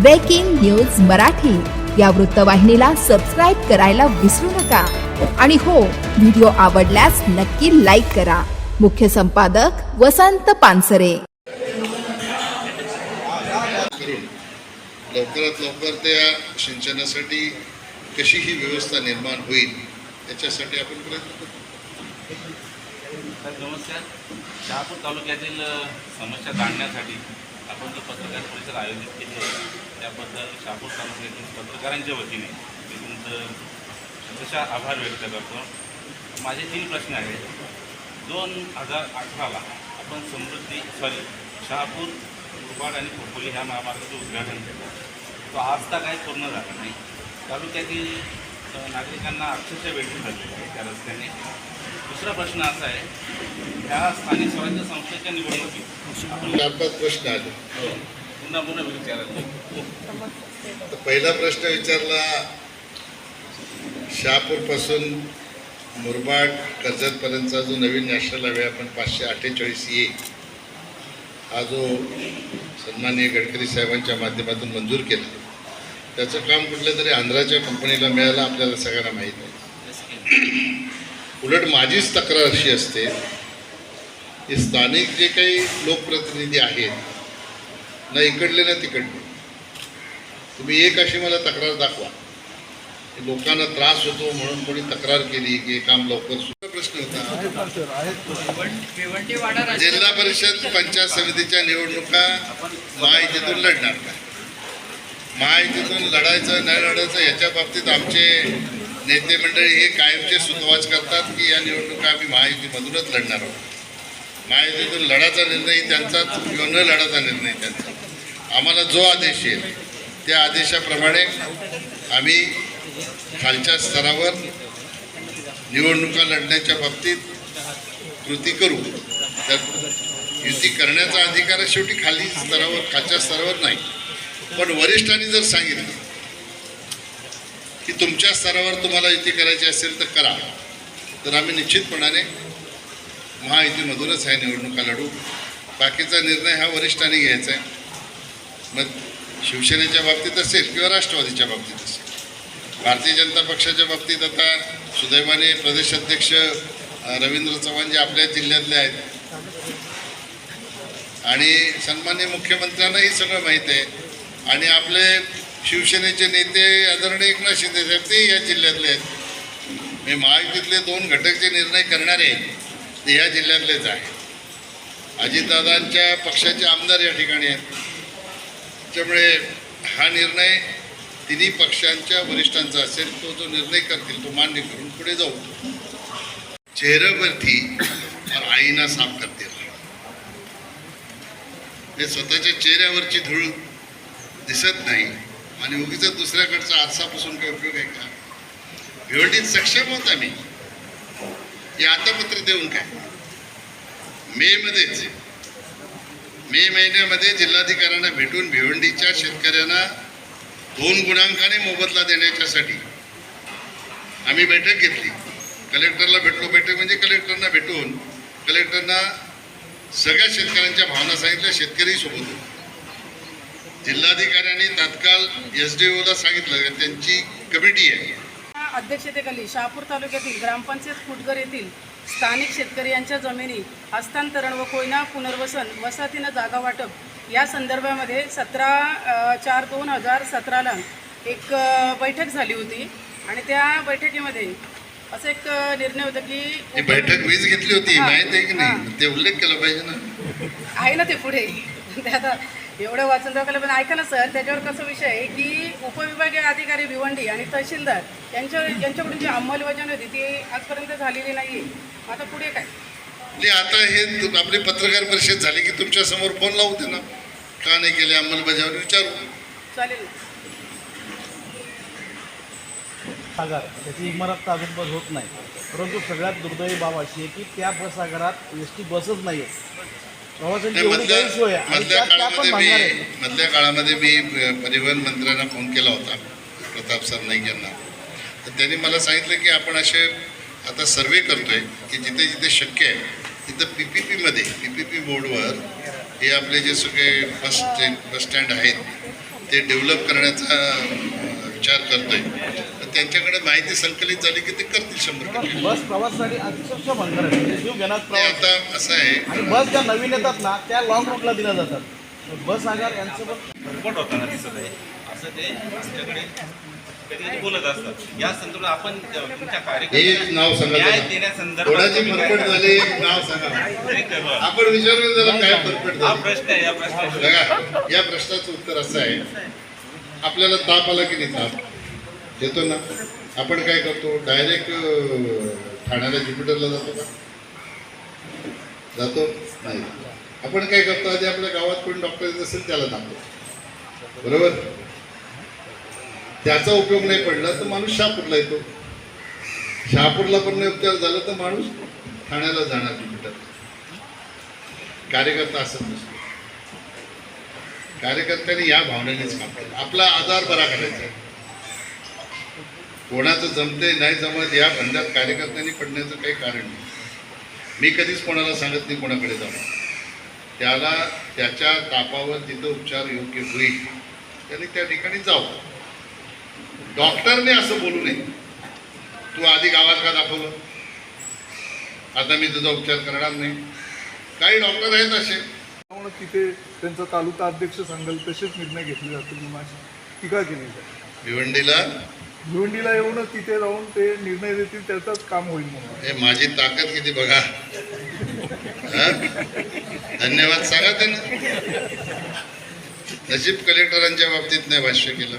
Breaking news Marathi या वृत्तवाहिनीला subscribe करायला विसरू नका. आणि हो व्हिडिओ आवडल्यास नक्की लाईक करा. मुख्य संपादक वसंत पानसरे. लवकरात लवकर त्या सिंचनासाठी कशी ही व्यवस्था निर्माण होईल याच्यासाठी आपण प्रयत्न करू. साहेब नमस्कार. शहापूर तालुक्यातील समस्या जाणण्यासाठी आपण जो पत्रकार परिषद आयोजित केली आहे त्याबद्दल शहापूर तालुक्यातील पत्रकारांच्या वतीने मी तुमचं शतशः आभार व्यक्त करतो. माझे तीन प्रश्न आहेत. दोन हजार अठराला आपण समृद्धी सॉरी शहापूर रुबाड आणि खोपोली ह्या महामार्गाचं उद्घाटन केलं. तो आज तर काही पूर्ण झाला नाही. तालुक्यातील नागरिकांना अक्षरशः वेठी झालेली आहे त्या रस्त्याने. दुसरा प्रश्न असा आहे ह्या स्थानिक स्वराज्य संस्थेच्या निवडणुकीत प्रश्न आले पुन्हा पुन्हा विचारायला तर पहिला प्रश्न विचारला शहापूरपासून मुरबाड कर्जतपर्यंतचा जो नवीन नॅशनल हायवे आपण पाचशे अठ्ठेचाळीस ए. हा जो सन्माननीय गडकरी साहेबांच्या माध्यमातून मंजूर केला. त्याचं काम कुठल्या तरी आंध्राच्या कंपनीला मिळालं आपल्याला सगळ्यांना माहीत आहे. उलट माझीच तक्रार अशी असते की स्थानिक जे काही लोकप्रतिनिधी आहेत ना इकडले ना तिकडले. तुम्ही एक अशी मला तक्रार दाखवा. की लोकांना त्रास होतो म्हणून कोणी तक्रार केली की काम लवकर सुद्धा प्रश्न होता. जिल्हा परिषद पंचायत समितीच्या निवडणुका महायुतीतून लढणार का महायुतीतून लढायचं नाही लढायचं याच्या बाबतीत आमचे नेते मंडळी हे कायमचे सुतवाच करतात की या निवडणुका आम्ही महायुतीमधूनच लढणार आहोत. महायुतीतून लढाचा निर्णय त्यांचाच किंवा न लढाचा निर्णय त्यांचा. आम्हाला जो आदेश येईल त्या आदेशाप्रमाणे आम्ही खालच्या स्तरावर निवडणुका लढण्याच्या बाबतीत कृती करू. तर युती करण्याचा अधिकार शेवटी खाली स्तरावर खालच्या स्तरावर नाही. पण वरिष्ठांनी जर सांगितलं की तुमच्या स्तरावर तुम्हाला युती करायची असेल तर करा. तर आम्ही निश्चितपणाने महायुतीमधूनच ह्या निवडणुका लढू. बाकीचा निर्णय हा वरिष्ठांनी घ्यायचा आहे. मग शिवसेनेच्या बाबतीत असेल किंवा राष्ट्रवादीच्या बाबतीत असेल? भारतीय जनता पक्षाच्या बाबतीत आता सुदैवाने प्रदेशाध्यक्ष रवींद्र चव्हाण जे आपल्या जिल्ह्यातले आहेत आणि सन्मान्य मुख्यमंत्र्यांनाही सगळं माहीत आहे. आणि आपले शिवसेनेचे नेते आदरणीय एकनाथ शिंदे साहेब ते या जिल्ह्यातले आहेत. मी महायुतीतले दोन घटक जे निर्णय करणारे ते ह्या जिल्ह्यातलेच आहे अजितदादांच्या पक्षाचे आमदार या ठिकाणी आहेत. त्यामुळे हा निर्णय तिन्ही पक्षांच्या वरिष्ठांचा असेल तो जो निर्णय करतील तो मान्य करून पुढे जाऊ. चेहऱ्यावरती आईना साफ करते हे स्वतःच्या चेहऱ्यावरची धूळ दिसत नाही आणि उगीच दुसऱ्याकडचा आरसापासून काही उपयोग आहे का? भिवंडीत सक्षम होत आम्ही. हे आता पत्र देऊन काय? मे मध्येच. मे महिन्यामध्ये जिल्हाधिकाऱ्यांना भेटून भिवंडीच्या शेतकऱ्यांना दोन गुणांकाने मोबदला देण्याच्यासाठी आम्ही बैठक घेतली. कलेक्टरला भेटलो बैठक म्हणजे कलेक्टरना भेटून कलेक्टरना सगळ्या शेतकऱ्यांच्या भावना सांगितल्या शेतकरी सोबत जिल्हाधिकाऱ्यांनी तात्काळ एस डी ओला सांगितलं त्यांची कमिटी आहे. अध्यक्षतेखाली शहापूर तालुक्यातील ग्रामपंचायत फुटगर येथील स्थानिक शेतकरी यांच्या जमिनी हस्तांतरण व कोयना पुनर्वसन वसाहतीनं जागा वाटप. या संदर्भामध्ये सतरा चार दोन हजार सतराला एक बैठक झाली होती. आणि त्या बैठकीमध्ये असं एक निर्णय होता की बैठक वीज घेतली होती माहीत आहे की. नाही? ते उल्लेख केला पाहिजे ना. आहे ना ते पुढे. ते आता एवढं वाचून दाखवलं पण ऐका ना सर त्याच्यावर कसं विषय आहे की उपविभागीय अधिकारी भिवंडी आणि तहसीलदार यांच्या यांच्याकडून जी अंमलबजावणी होती ती आजपर्यंत झालेली नाही आहे आता पुढे काय? नाही आता हे आपली पत्रकार परिषद झाली की तुमच्यासमोर फोन लावू दे ना. का नाही केले अंमलबजावणी? विचारू. चालेल. सागर त्याची इमारत तर अजून होत नाही. परंतु सगळ्यात दुर्दैवी बाब अशी आहे की त्या बसागरात एस टी बसच नाही आहे एवढी मधल्या गैरसोय आहे आणि मधल्या त्यात त्या पण काळामध्ये भांडणार मी आहेत मधल्या काळामध्ये मी अ, परिवहन मंत्र्यांना फोन केला होता प्रताप सरनाईक यांना तर त्यांनी मला सांगितलं की आपण असे आता सर्वे करतोय की जिथे जिथे शक्य आहे तिथं पी पी पीमध्ये पी पी पी बोर्डवर हे आपले जे सगळे बस स्टँड बस स्टँड आहेत ते डेव्हलप करण्याचा अं, विचार करतोय. त्यांच्याकडे माहिती संकलित झाली की ते करतील शंभर टक्के बस प्रवासासाठी अक्षरशः बंद आहे जीव घेण्यात ते प्रवास आता असं आहे. आणि बस ज्या नवीन येतात ना त्या लॉंग रूटला दिल्या जातात. बस आगार यांचं पण रिपोर्ट होताना दिसत आहे. असं ते आमच्याकडे कधी कधी बोलत असतात. या संदर्भात आपण तुमच्या एक नाव सांगा न्याय त्याला. देण्यासंदर्भात कोणाची तुम्ही काय फरफट झाली? एक नाव सांगा. आपण विचारून झालं काय फरफट हा झाली? प्रश्न आहे या प्रश्नाचं. बघा या प्रश्नाचं उत्तर असं आहे. आपल्याला ताप आला की नाही ताप? येतो ना. आपण काय करतो? डायरेक्ट ठाण्याला ज्युपिटरला जातो का? जातो? नाही. आपण काय करतो? आधी आपल्या गावात कोणी डॉक्टर असेल त्याला दाखवतो बरोबर? त्याचा उपयोग नाही पडला तर माणूस शहापूरला येतो. शहापूरला पण नाही उपचार झाला तर माणूस ठाण्याला जाणार ज्युपिटर कार्यकर्ता असत नसतो. कार्यकर्त्यांनी या भावनेनेच काम केलं. आपला आजार बरा करायचा. कोणाचं जमते नाही जमत या बंधात कार्यकर्त्यांनी पडण्याचं काही कारण नाही. मी कधीच कोणाला सांगत नाही कोणाकडे जाणं त्याला त्याच्या तापावर जिथं उपचार योग्य होईल त्याने त्या ठिकाणी जावं. डॉक्टरने असं बोलू नये. तू आधी गावात का दाखवलं? आता मी तुझा उपचार करणार नाही. काही डॉक्टर आहेत असे. तिथे त्यांचा तालुका अध्यक्ष सांगेल तसेच निर्णय घेतले जातील मी माझी टीका केली भिवंडीला भिवंडीला येऊनच तिथे जाऊन ते निर्णय देतील त्याचंच काम होईल म्हणून. हे माझी ताकद किती बघा. हा? धन्यवाद. सांगा त्यांना. नजीब कलेक्टरांच्या बाबतीत नाही भाष्य केलं.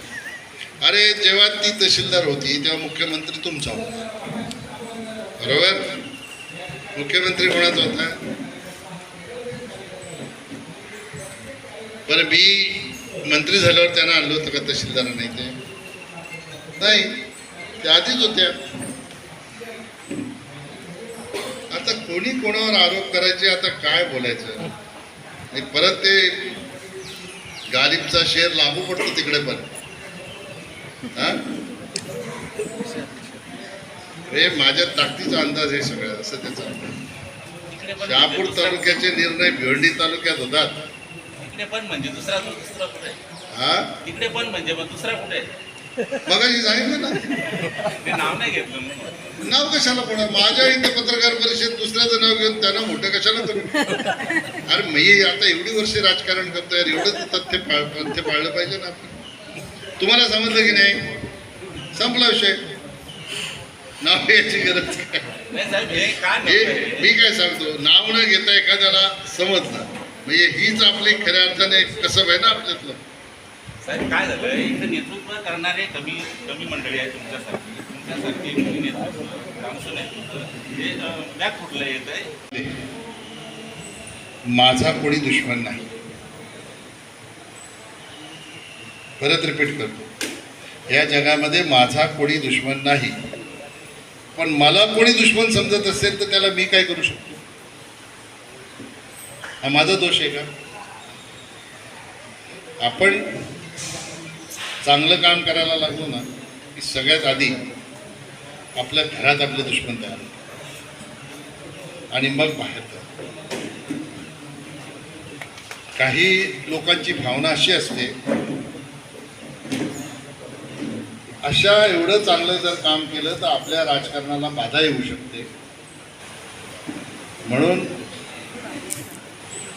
अरे जेव्हा ती तहसीलदार होती तेव्हा मुख्यमंत्री तुमचा होता. बरोबर? मुख्यमंत्री कोणाचा होता? बरं मी मंत्री झाल्यावर त्यांना आणलं होतं का तहसीलदार नाही ते नाही त्या आधीच होत्या. आता कोणी कोणावर आरोप करायचे आता काय बोलायचं? आणि परत ते गालिबचा शेर लागू पडतो तिकडे पण. हा? हे माझ्या ताकदीचा अंदाज आहे सगळं असं त्याचा. शहापूर म्हणजे दुसरा- तालुक्याचे निर्णय भिवंडी तालुक्यात होतात. पण म्हणजे दुसरा दुसरा कुठे? हा? इकडे पण म्हणजे दुसरा कुठे? मगाशी सांगितलं ना. नाव नाही घेतलं म्हणून. नाव कशाला कोणा माझ्या इथे पत्रकार परिषद दुसऱ्याचं नाव घेऊन त्यांना मोठं कशाला करू अरे मी आता एवढी वर्ष राजकारण करतोय एवढं तथ्य पाळ तथ्य पाळलं पाहिजे ना आपण. तुम्हाला समजलं की नाही? संपला विषय. नाव याची गरज काय? मी काय सांगतो? नाव न घेता एखाद्याला समजलं. म्हणजे हीच आपली खऱ्या अर्थाने कसं आहे ना आपल्यातलं. साहेब काय झालं? इथं नेतृत्व करणारे कमी कमी मंडळी आहे तुमच्यासारखी. तुमच्यासारखी कमी नेतृत्व कामसू नेतृत्व हे बॅक फुटलं येत आहे माझा कोणी दुश्मन नाही. परत रिपीट करतो. या जगामध्ये माझा कोणी दुश्मन नाही. पण मला कोणी दुश्मन समजत असेल तर त्याला मी काय करू शकतो? हा माझा दोष आहे का? आपण चांगलं काम करायला लागलो ना की सगळ्यात आधी आपल्या घरात आपले दुश्मन तयार होतात. आणि मग बाहेर काही लोकांची भावना अशी असते अशा एवढं चांगलं जर काम केलं तर आपल्या राजकारणाला बाधा येऊ शकते. म्हणून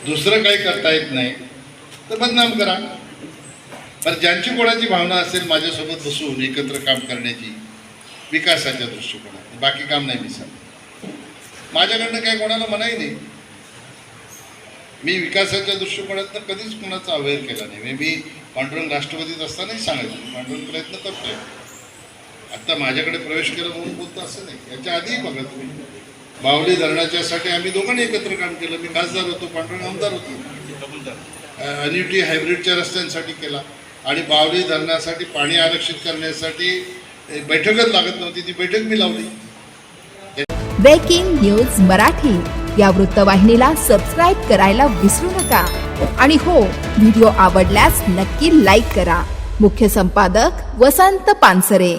दुसरं काही करता येत नाही तर बदनाम करा. पण ज्यांची कोणाची भावना असेल माझ्यासोबत बसून एकत्र काम करण्याची विकासाच्या दृष्टिकोनात बाकी काम नाही मी सांगत. माझ्याकडनं काय कोणाला मनाही नाही. मी विकासाच्या दृष्टिकोनातनं कधीच कोणाचा अवेअर केला नाही. मी पांडुरंग राष्ट्रवादीत असतानाही सांगायचो. पांडुरंग प्रयत्न करतोय. आत्ता माझ्याकडे प्रवेश केला म्हणून बोलतो असं नाही. याच्या आधीही बघा तुम्ही. बावली धरणाच्यासाठी आम्ही दोघांनी एकत्र काम केलं. मी खासदार होतो पांडुरंग आमदार होतो. अनिटी हायब्रिडच्या रस्त्यांसाठी केला. आणि बावली धरणासाठी पाणी आरक्षित करण्यासाठी बैठकच लागत नव्हती. ती बैठक मी लावली. Breaking news Marathi. या वृत्तवाहिनीला सबस्क्राईब करायला विसरू नका. आणि हो व्हिडिओ आवडल्यास नक्की लाईक करा. मुख्य संपादक वसंत पानसरे.